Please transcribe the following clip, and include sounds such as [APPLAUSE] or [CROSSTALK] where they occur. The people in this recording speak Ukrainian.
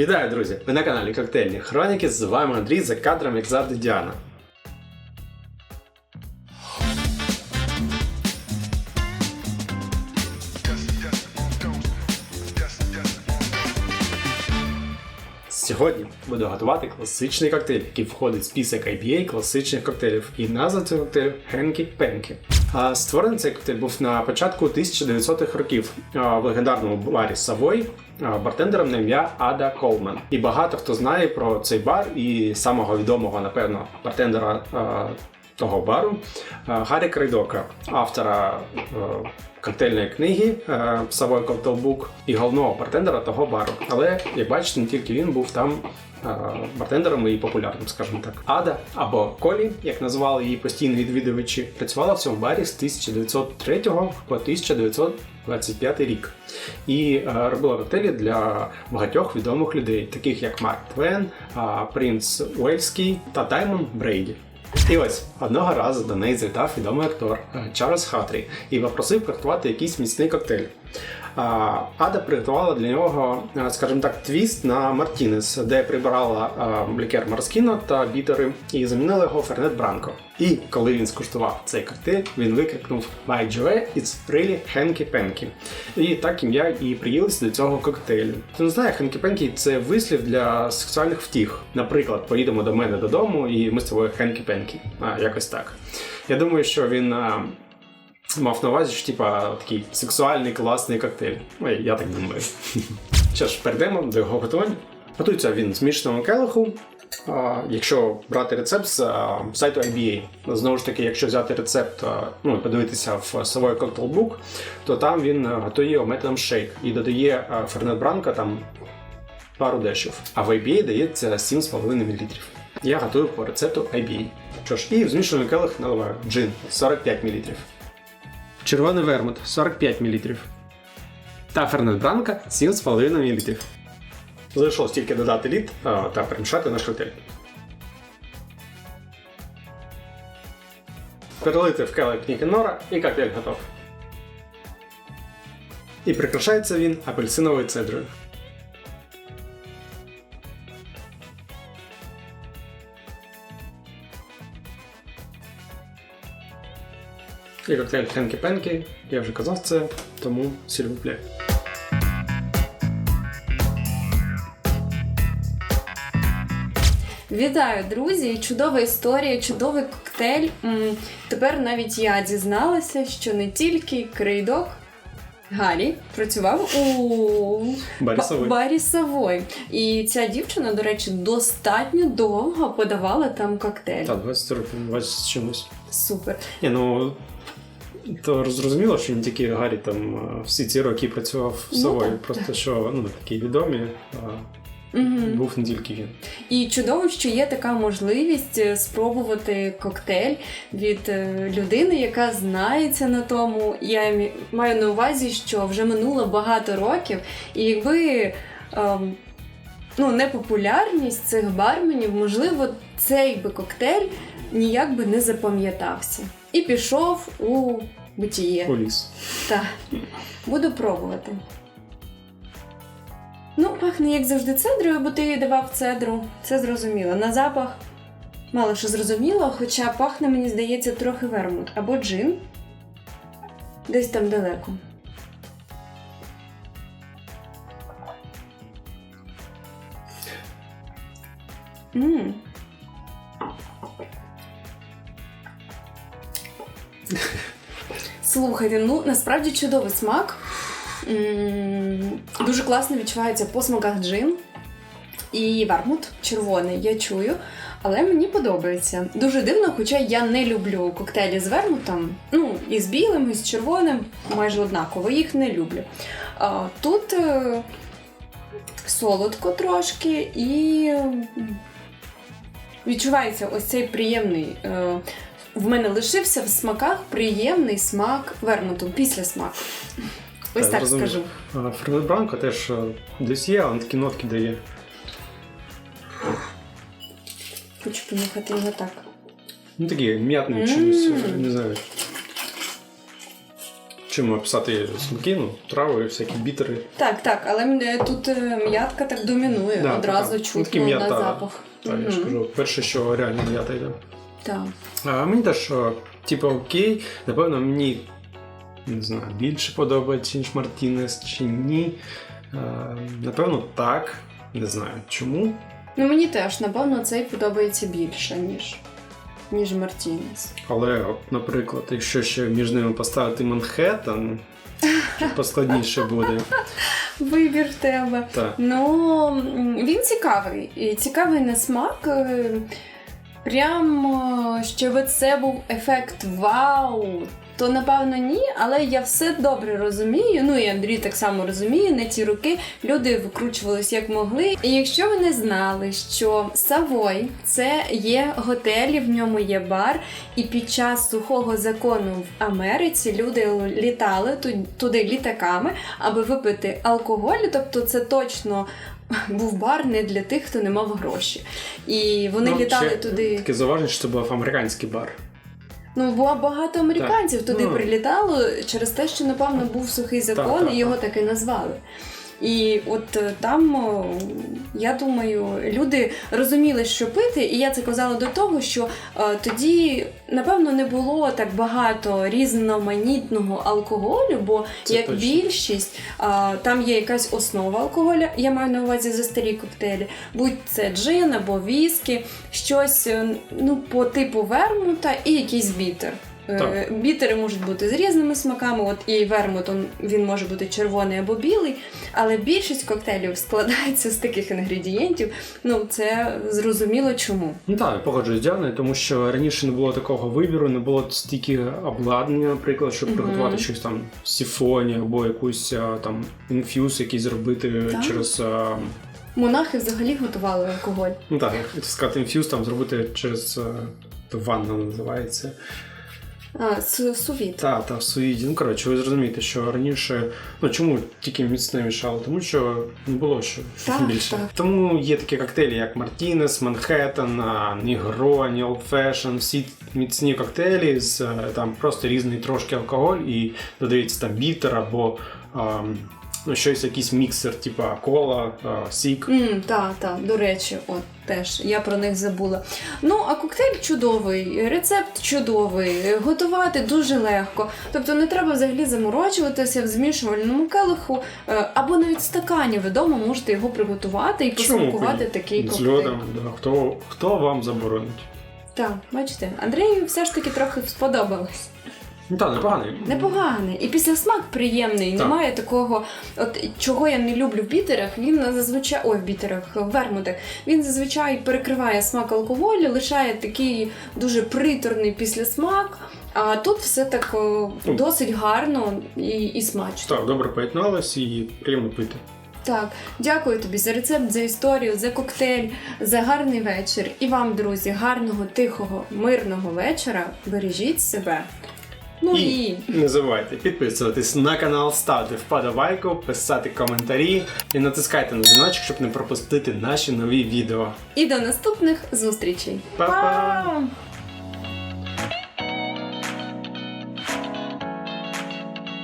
Вітаю, друзі! Ви на каналі Коктейльні Хроніки. З вами Андрій за кадром, як завжди Діана. Сьогодні буду готувати класичний коктейль, який входить в список IPA класичних коктейлів. І назва цього коктейлю Хенкі Пенкі. Створений цей коктейль був на початку 1900-х років в легендарному барі Савой бартендером на ім'я Ада Колман. І багато хто знає про цей бар і самого відомого, напевно, бартендера того бару Гаррі Крайдока, автора коктейльної книги Savoy Cocktail і головного бартендера того бару. Але як бачите, не тільки він був там бартендером і популярним, скажімо так. Ада або Колі, як називали її постійні відвідувачі, працювала в цьому барі з 1903 по 1925 рік і е, робила коктейлі для багатьох відомих людей, таких як Марк Твен, е, Принц Уельський та Таймон Брейді. І ось одного разу до неї завітав відомий актор е, Чарльз Хатрі і попросив приготувати якийсь міцний коктейль. Ада приготувала для нього, е, скажімо так, твіст на Мартінес, де прибирала е, лікер Марскіно та бітери і замінила його Фернет Бранко. І коли він скуштував цей коктейль, він викрикнув «By Joe, it's really hanky-panky». І так ім'я і приїлося до цього коктейлю. Хто не знає, hanky-panky – це вислів для сексуальних втіх. Наприклад, поїдемо до мене додому, і ми з тобою hanky-panky. А, якось так. Я думаю, що він. Мав на увазі, що типа такий сексуальний класний коктейль. Ой, я так думаю. Що ж, перейдемо до його готування. Готується він в змішаному келиху. А, якщо брати рецепт з сайту IBA, знову ж таки, якщо взяти рецепт, а, ну подивитися в Savoy Cocktail Book, то там він готує його методом шейк і додає Фернет Бранка там пару дешів. А в IBA дається 7,5 мл. Я готую по рецепту IBA. Що ж, і в змішаний келих наливаю джин 45 мл. Червоний вермут 45 мл. Та фернет бранка 7,5 мл. Залишилось тільки додати лід та перемішати наш ретель. Перелити в келих Нікенора і коктейль готов. І прикрашається він апельсиновою цедрою. І коктейль Хенкі Пенкі, я вже казав це, тому сільвупле. Вітаю, друзі! Чудова історія, чудовий коктейль. Тепер навіть я дізналася, що не тільки крейдок Галі працював у Барі Савой. барі Савой. І ця дівчина, до речі, достатньо довго подавала там коктейль. Та 20 років, 20 з чимось. Супер. Ні, ну то зрозуміло, що не тільки Гаррі там всі ці роки працював в Ну, Савої, так, просто що ну, такі відомі, Угу. був не тільки він. І чудово, що є така можливість е, спробувати коктейль від е, людини, яка знається на тому. Я маю на увазі, що вже минуло багато років, і якби ем, ну, непопулярність цих барменів, можливо, цей би коктейль ніяк би не запам'ятався. І пішов у битіє. Поліс. Так, буду пробувати. Ну, пахне, як завжди, цедрою, бо ти давав цедру. Це зрозуміло. На запах мало що зрозуміло, хоча пахне, мені здається, трохи вермут. Або джин. Десь там далеко. Мм. Слухайте, ну насправді чудовий смак. М, Дуже класно відчувається по смаках джин і вермут червоний, я чую. Але мені подобається. Дуже дивно, хоча я не люблю коктейлі з вермутом. Ну, і з білим, і з червоним, майже однаково, їх не люблю. А, тут е, солодко трошки і відчувається ось цей приємний. Е, в мене лишився в смаках приємний смак вермуту після смаку. Ось Так, так скажу. А, Фернет Бранко теж десь є, але такі нотки дає. Хочу понюхати його так. Ну такі м'ятний чимось, не знаю. Чому описати смаки, ну, трави, всякі бітери. Так, так, але тут е, м'ятка так домінує, Да, одразу така. Ну, чутно на запах. Так, я ж кажу, перше, що реально м'ята йде. Так. А мені теж, типу, окей, напевно, мені не знаю, більше подобається, ніж Мартінес, чи ні. А, напевно, так. Не знаю чому. Ну мені теж, напевно, цей подобається більше, ніж, ніж Мартінес. Але, наприклад, якщо ще між ними поставити Манхеттен, [LAUGHS] поскладніше буде. Вибір в тебе. Так. Ну, він цікавий. І цікавий на смак. Прямо що е, це був ефект вау. То напевно ні, але я все добре розумію. Ну і Андрій так само розуміє. На ті роки люди викручувались як могли. І якщо ви не знали, що Савой це є готель, і в ньому є бар, і під час сухого закону в Америці люди літали ту- туди літаками, аби випити алкоголь. Тобто, це точно був бар не для тих, хто не мав гроші. І вони Ну, літали ще туди. Таке зауваження, що це був американський бар. Ну, було багато американців туди Ну. прилітало через те, що, напевно, був сухий закон, Так, так, і його так і назвали. І от е, там, я думаю, люди розуміли, що пити, і я це казала до того, що е, тоді, напевно, не було так багато різноманітного алкоголю, бо Це як точно. більшість, е, там є якась основа алкоголя, я маю на увазі за старі коктейлі, будь це джин або віскі, щось е, ну, по типу вермута і якийсь бітер. Е, Так. Бітери можуть бути з різними смаками, от і вермут он, він може бути червоний або білий, але більшість коктейлів складається з таких інгредієнтів. Ну, це зрозуміло чому. Ну так, погоджуюсь з Діаною, тому що раніше не було такого вибіру, не було стільки обладнання, наприклад, щоб приготувати щось там в сіфоні або якусь там інфюз, якийсь зробити Так. через. Монахи взагалі готували алкоголь. Ну так, я хотів сказати інфюз там зробити через ванна називається. А, сувід. Так, Та, суїді. Ну коротше, ви зрозумієте, що раніше, ну чому тільки міцне мішало? Тому що не було що Так, більше. так. Тому є такі коктейлі, як Мартінес, Манхеттен, Нігроні, Old Fashion, всі міцні коктейлі з е, там просто різний трошки алкоголь і додається там бітер або ам, ну, щось, якийсь міксер, типа кола, а, сік. Mm, так, так, до речі, от теж я про них забула. Ну, а коктейль чудовий, рецепт чудовий, готувати дуже легко. Тобто не треба взагалі заморочуватися в змішувальному келиху е, або навіть в стакані. Вдома можете його приготувати і посмакувати такий З льодом, да. хто, хто вам заборонить? Так, бачите, Андрію все ж таки трохи сподобалось. Ну так, непоганий. Непоганий. І після смак приємний. Так. Немає такого, от чого я не люблю в бітерах. Він зазвичай ой, в бітерах, в вермутах. Він зазвичай перекриває смак алкоголю, лишає такий дуже приторний післясмак. А тут все так о, Ну. досить гарно і, і смачно. Так, добре поєдналось і приємно пити. Так, дякую тобі за рецепт, за історію, за коктейль, за гарний вечір. І вам, друзі, гарного, тихого, мирного вечора. Бережіть себе. Ну і, І не забувайте підписуватись на канал, ставити вподобайку, писати коментарі і натискайте на дзвіночок, щоб не пропустити наші нові відео. і до наступних зустрічей. Па-па! Па!